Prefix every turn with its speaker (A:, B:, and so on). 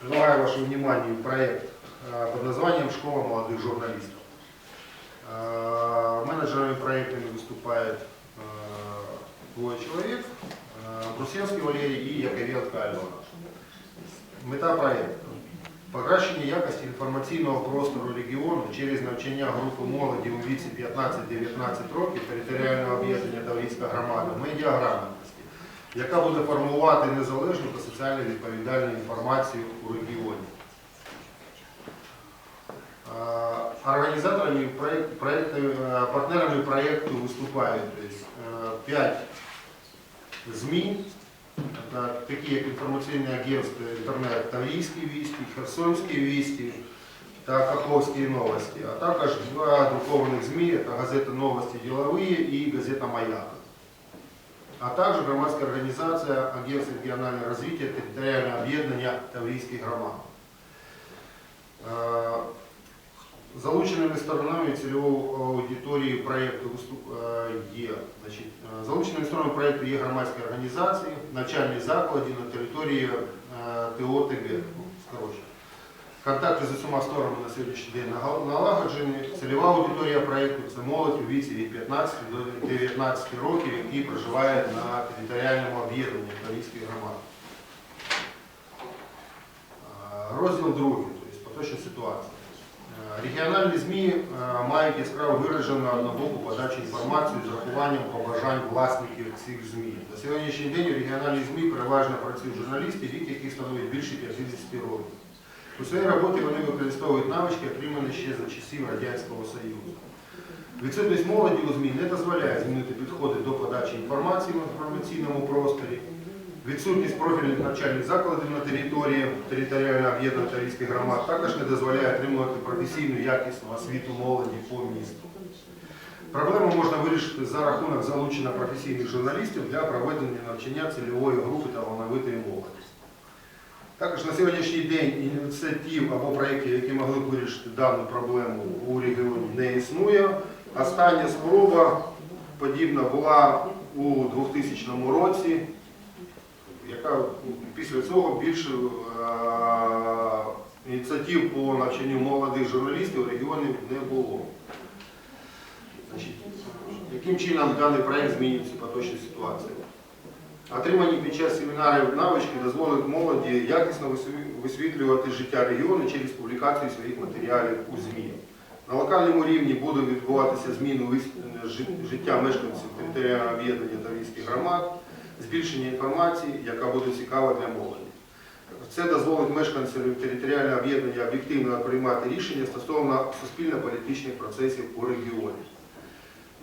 A: Предлагаю вашему вниманию проект э, под названием «Школа молодых журналистов». Э, Менеджерами проектами выступает э, двое человек, э, Брусенский Валерий и Яковенко Альона. Мета проекту – покращення якості інформаційного простору регіону через навчання групи молоді у віці 15-19 років територіального об'єднання Таврійська громада медіаграмотності, яка буде формувати незалежну та соціально відповідальну інформацію у регіоні. Організаторами е, партнерами проекту виступають е, п'ять ЗМІ, такі як інформаційне агентство інтернет Таврійські вісті, Херсонські вісті та Каховські новості, а також два друкованих ЗМІ, це газета «Новості ділові» і газета «Маяк». А також громадська організація Агентство регіонального розвитку територіального об'єднання Таврійських громад. Е, Залученими сторонами цільової аудиторії проєкту е, є значить, е, залученими сторонами проєкту є громадські організації, навчальні заклади на території е, ТО ТГ. Контакти з усіма сторонами на сьогоднішній день налагоджені. Цільова аудиторія проєкту це молодь у віці від 15 до 19 років, які проживають на територіальному об'єднанні Таврійської громади. Розділ другий, тобто поточна ситуація. Регіональні ЗМІ мають яскраво виражену однобоку подачу інформації з урахуванням побажань власників цих ЗМІ. На сьогоднішній день у регіональних ЗМІ переважно працюють журналісти, вік яких становить більше 50 років. У своїй роботі вони використовують навички, отримані ще за часів Радянського Союзу. Відсутність молоді у ЗМІ не дозволяє змінити підходи до подачі інформації в інформаційному просторі. Відсутність профільних навчальних закладів на території територіально об'єднаної Таврійських громад також не дозволяє отримувати професійну якісну освіту молоді по місту. Проблему можна вирішити за рахунок залучення професійних журналістів для проведення навчання цільової групи талановитої молоді. Також на сьогоднішній день ініціатив або проєктів, які могли б вирішити дану проблему у регіоні, не існує. Остання спроба подібна була у 2000 році, яка після цього більше е, ініціатив по навчанню молодих журналістів у регіоні не було. Значить, яким чином даний проєкт змінює цю поточну ситуацію? Отримані під час семінарів навички дозволять молоді якісно висвітлювати життя регіону через публікацію своїх матеріалів у ЗМІ. На локальному рівні буде відбуватися жи- життя мешканців територіального об'єднання Таврійських громад, збільшення інформації, яка буде цікава для молоді. Це дозволить мешканцям територіального об'єднання об'єктивно приймати рішення стосовно суспільно-політичних процесів у регіоні.